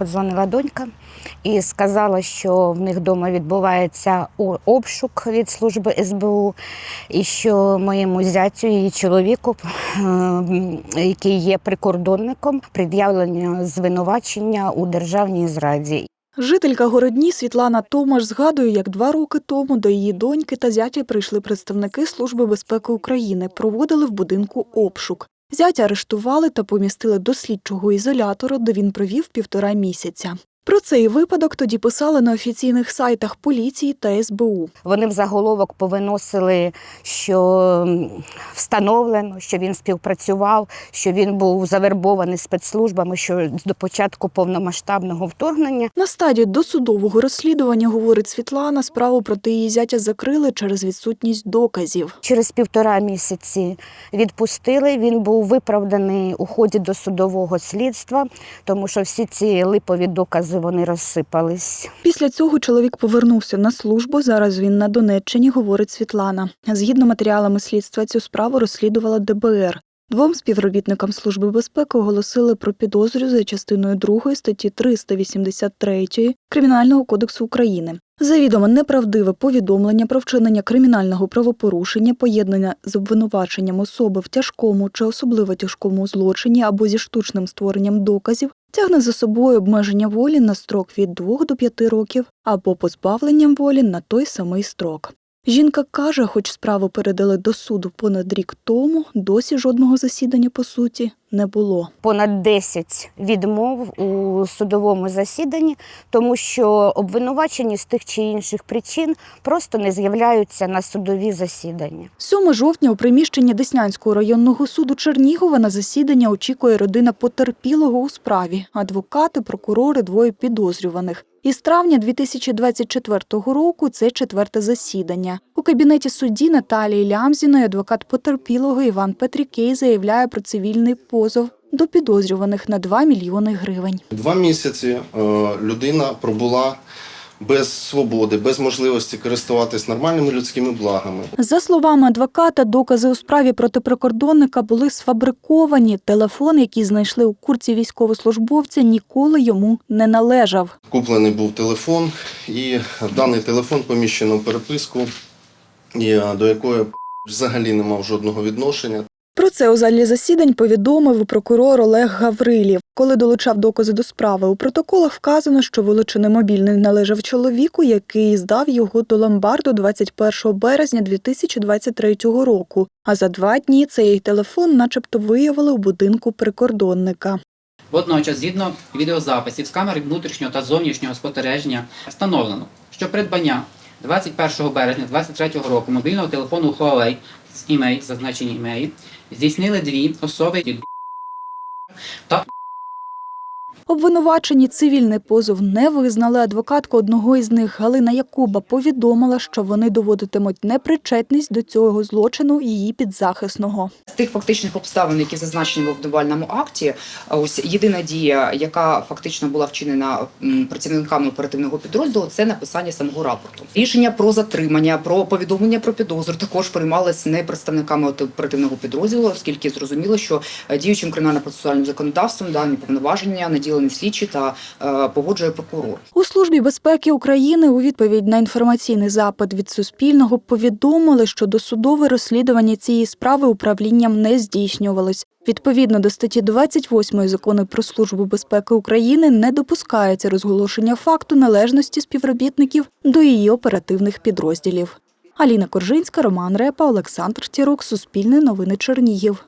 Подзвонила донька і сказала, що в них вдома відбувається обшук від служби СБУ, і що моєму зятю, її чоловіку, е, який є прикордонником, пред'явлення звинувачення у державній зраді. Жителька Городні Світлана Томаш згадує, як два роки тому до її доньки та зятя прийшли представники Служби безпеки України, проводили в будинку обшук. Зятя арештували та помістили до слідчого ізолятора, де він провів півтора місяця. Про цей випадок тоді писали на офіційних сайтах поліції та СБУ. Вони в заголовок повиносили, що встановлено, що він співпрацював, що він був завербований спецслужбами, що до початку повномасштабного вторгнення На стадії досудового розслідування, говорить Світлана, справу проти її зятя закрили через відсутність доказів. Через півтора місяці відпустили. Він був виправданий у ході досудового слідства, тому що всі ці липові докази вони розсипались. Після цього чоловік повернувся на службу. Зараз він на Донеччині, говорить Світлана. Згідно матеріалами слідства, цю справу розслідувала ДБР. Двом співробітникам Служби безпеки оголосили про підозрю за частиною 2 статті 383 Кримінального кодексу України. Завідомо неправдиве повідомлення про вчинення кримінального правопорушення, поєднання з обвинуваченням особи в тяжкому чи особливо тяжкому злочині або зі штучним створенням доказів тягне за собою обмеження волі на строк від 2 до 5 років або позбавленням волі на той самий строк. Жінка каже, хоч справу передали до суду понад рік тому, досі жодного засідання по суті не було. Понад 10 відмов у судовому засіданні, тому що обвинувачені з тих чи інших причин просто не з'являються на судові засідання. 7 жовтня у приміщенні Деснянського районного суду Чернігова на засідання очікує родина потерпілого у справі, адвокати, прокурори, двоє підозрюваних. Із травня 2024 року це четверте засідання. У кабінеті судді Наталії Лямзіної адвокат потерпілого Іван Петрікей заявляє про цивільний позов до підозрюваних на 2 мільйони гривень. Два місяці е, людина пробула без свободи, без можливості користуватись нормальними людськими благами. За словами адвоката, докази у справі проти прикордонника були сфабриковані. Телефон, який знайшли у курці військовослужбовця, ніколи йому не належав. Куплений був телефон, і даний телефон поміщено в переписку, е, до якої взагалі не мав жодного відношення. Про це у залі засідань повідомив прокурор Олег Гаврилів. Коли долучав докази до справи, у протоколах вказано, що вилучений мобільний належав чоловіку, який здав його до ломбарду 21 березня 2023 року. А за два дні цей телефон, начебто, виявили у будинку прикордонника. Водночас, згідно відеозаписів з камер внутрішнього та зовнішнього спостереження, встановлено, що придбання 21 березня 2023 року мобільного телефону Huawei з імей, зазначені імеї, здійснили дві особи та Обвинувачені цивільний позов не визнали. Адвокатка одного із них Галина Якуба повідомила, що вони доводитимуть непричетність до цього злочину її підзахисного. З тих фактичних обставин, які зазначені в обвинувальному акті, ось єдина дія, яка фактично була вчинена працівниками оперативного підрозділу, це написання самого рапорту. Рішення про затримання, про повідомлення про підозру також приймалось не представниками оперативного підрозділу, оскільки зрозуміло, що е, діючим кримінально-процесуальним законодавством дані повноваження наділені слідчі та е, погоджує прокурор. У службі безпеки України у відповідь на інформаційний запит від Суспільного повідомили, що досудове розслідування цієї справи управлінням не здійснювалось. Відповідно до статті 28 закону про службу безпеки України не допускається розголошення факту належності співробітників до її оперативних підрозділів. Аліна Коржинська, Роман Репа, Олександр Тірук, Суспільне новини Чернігів.